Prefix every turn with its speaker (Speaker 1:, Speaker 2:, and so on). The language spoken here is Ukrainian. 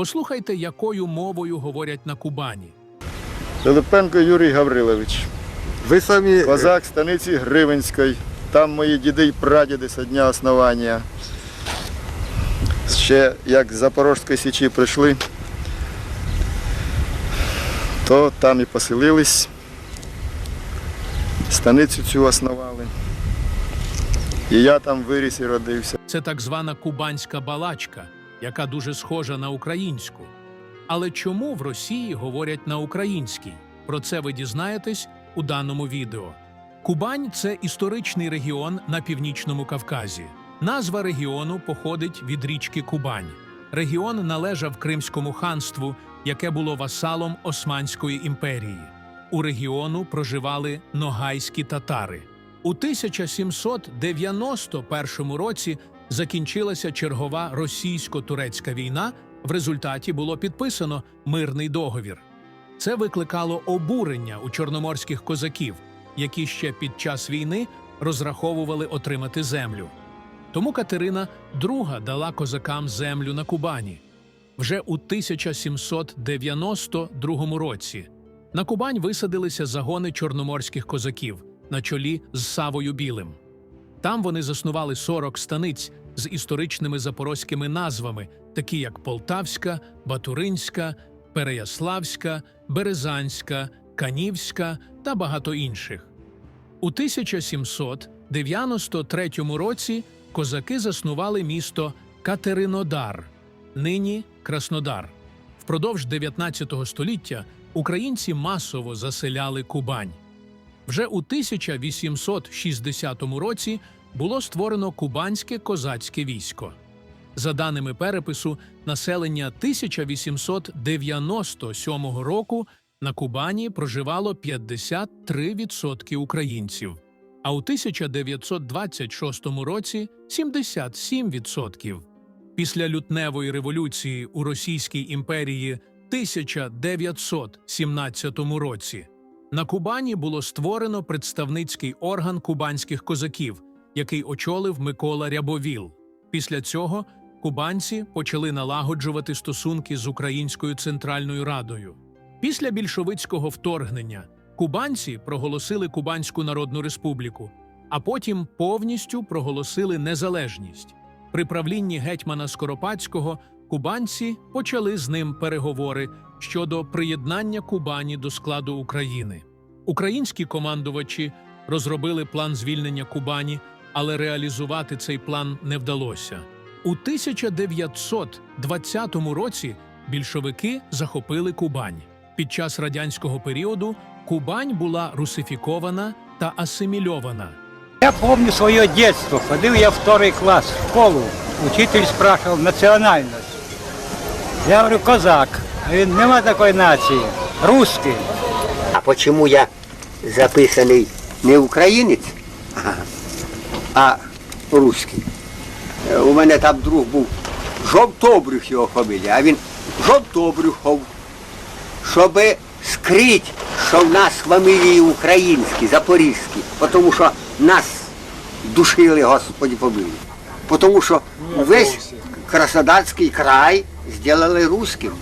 Speaker 1: Послухайте, якою мовою говорять на Кубані.
Speaker 2: Пилипенко Юрій Гаврилович,
Speaker 3: Ви самі
Speaker 2: козак станиці Гривенської. Там мої діди й прадіди з дня основання. Ще як з Запорожської січі прийшли, то там і поселились. Станицю цю основали. І я там виріс і родився.
Speaker 1: Це так звана кубанська балачка, яка дуже схожа на українську. Але чому в Росії говорять на українській? Про це ви дізнаєтесь у даному відео. Кубань це історичний регіон на північному Кавказі. Назва регіону походить від річки Кубань. Регіон належав Кримському ханству, яке було васалом Османської імперії. У регіону проживали ногайські татари. У 1791 році закінчилася чергова російсько-турецька війна. В результаті було підписано мирний договір. Це викликало обурення у чорноморських козаків, які ще під час війни розраховували отримати землю. Тому Катерина II дала козакам землю на Кубані. Вже у 1792 році на Кубань висадилися загони чорноморських козаків на чолі з Савою Білим. Там вони заснували 40 станиць з історичними запорозькими назвами, такі як Полтавська, Батуринська, Переяславська, Березанська, Канівська та багато інших. У 1793 році козаки заснували місто Катеринодар, нині Краснодар. Впродовж 19 століття українці масово заселяли Кубань. Вже у 1860 році було створено Кубанське козацьке військо. За даними перепису, населення 1897 року на Кубані проживало 53% українців, а у 1926 році 77%. Після лютневої революції у Російській імперії 1917 році на Кубані було створено представницький орган кубанських козаків, який очолив Микола Рябовіл. Після цього кубанці почали налагоджувати стосунки з Українською Центральною Радою. Після більшовицького вторгнення кубанці проголосили Кубанську Народну Республіку, а потім повністю проголосили незалежність. При правлінні гетьмана Скоропадського кубанці почали з ним переговори щодо приєднання Кубані до складу України. Українські командувачі розробили план звільнення Кубані, але реалізувати цей план не вдалося. У 1920 році більшовики захопили Кубань. Під час радянського періоду Кубань була русифікована та асимільована.
Speaker 4: Я помню свое детство. Ходил я в второй класс в школу. Учитель спрашивал национальность. Я говорю, козак. А він нема такої нації. Русский.
Speaker 5: А почему я записаний не українець, а русський? Е, У мене там друг був Жовтобрюх його фамілія, а він Жовтобрюхов, щоб скрить, що в нас фамілії українські, запорізькі, тому що нас душили, Господі побили. Тому що весь Краснодарський край зробили русським.